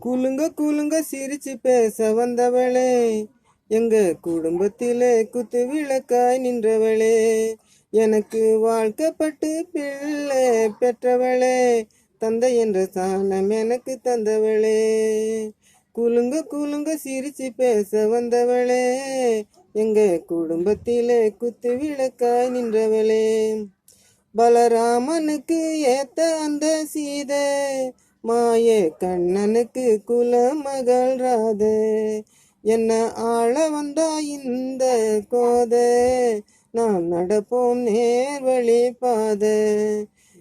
குலுங்க குலுங்க சிரிச்சு பேச வந்தவளே. எங்க குடும்பத்திலே குத்து விளக்காய் நின்றவளே. எனக்கு வாழ்க்கப்பட்டு பிள்ளை பெற்றவளே. தந்தை என்ற சாணம் எனக்கு தந்தவளே. குலுங்க குலுங்க சிரிச்சு பேச வந்தவளே. எங்க குடும்பத்திலே குத்து விளக்காய் நின்றவளே. பலராமனுக்கு ஏத்த அந்த சீதை. மாய கண்ணனுக்கு குலமகள் ராதே. என்ன ஆள வந்தா இந்த கோதை? நாம் நடப்போம் நேர்வழி பாத.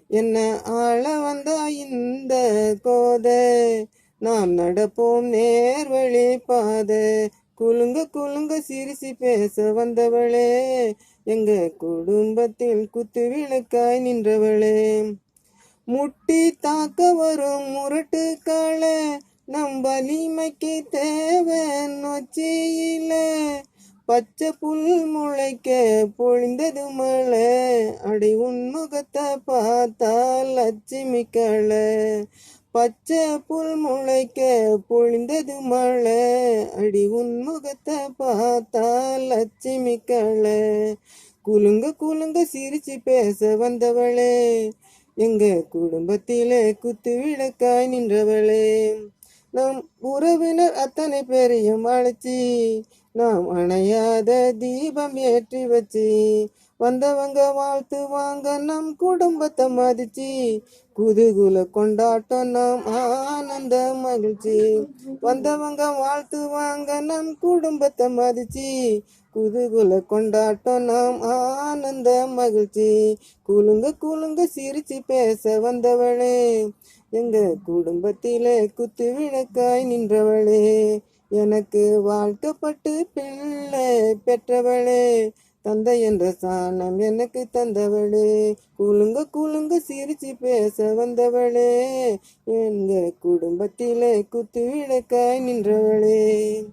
என்ன ஆள வந்தா இந்த கோதை? நாம் நடப்போம் நேர்வழி பாதை. குலுங்க குலுங்க சிரிசி பேச வந்தவளே. எங்க குடும்பத்தில் குத்து விளக்காய் நின்றவளே. முட்டி தாக்க வரும் முரட்டுக்களை நம் வலிமைக்கு தேவை நொச்சியில பச்சை புல் முளைக்க பொழிந்தது மழை அடி உன்முகத்தை பார்த்தா லட்சுமி பச்சை புல் முளைக்க பொழிந்தது மழை அடி உன்முகத்தை பார்த்தா லட்சுமி குலுங்க குலுங்க சிரிச்சு பேச வந்தவளே எங்க குடும்பத்திலே குத்து விளக்காய் நின்றவளே. நம் உறவினர் அத்தனை பேரையும் அழைச்சி நாம் அணையாத தீபம் ஏற்றி வச்சு வந்தவங்க வாழ்த்துவாங்க நம் குடும்பத்தை மதிச்சு. குதுகுல கொண்டாட்டம் நாம் ஆனந்த மகிழ்ச்சி. வந்தவங்க வாழ்த்துவாங்க நம் குடும்பத்தை மதிச்சு. குதுகுல கொண்டாட்டம் நாம் ஆனந்த மகிழ்ச்சி. குலுங்க குலுங்க சிரிச்சு பேச வந்தவளே எங்க குடும்பத்திலே குத்து விளக்காய் நின்றவளே எனக்கு வாழ்க்கப்பட்டு பிள்ளை பெற்றவளே தந்தை என்ற சாணம் எனக்கு தந்தவளே. குலுங்க குலுங்க சிரிச்சு பேச வந்தவளே. எங்க குடும்பத்திலே குத்து விளக்காய் நின்றவளே.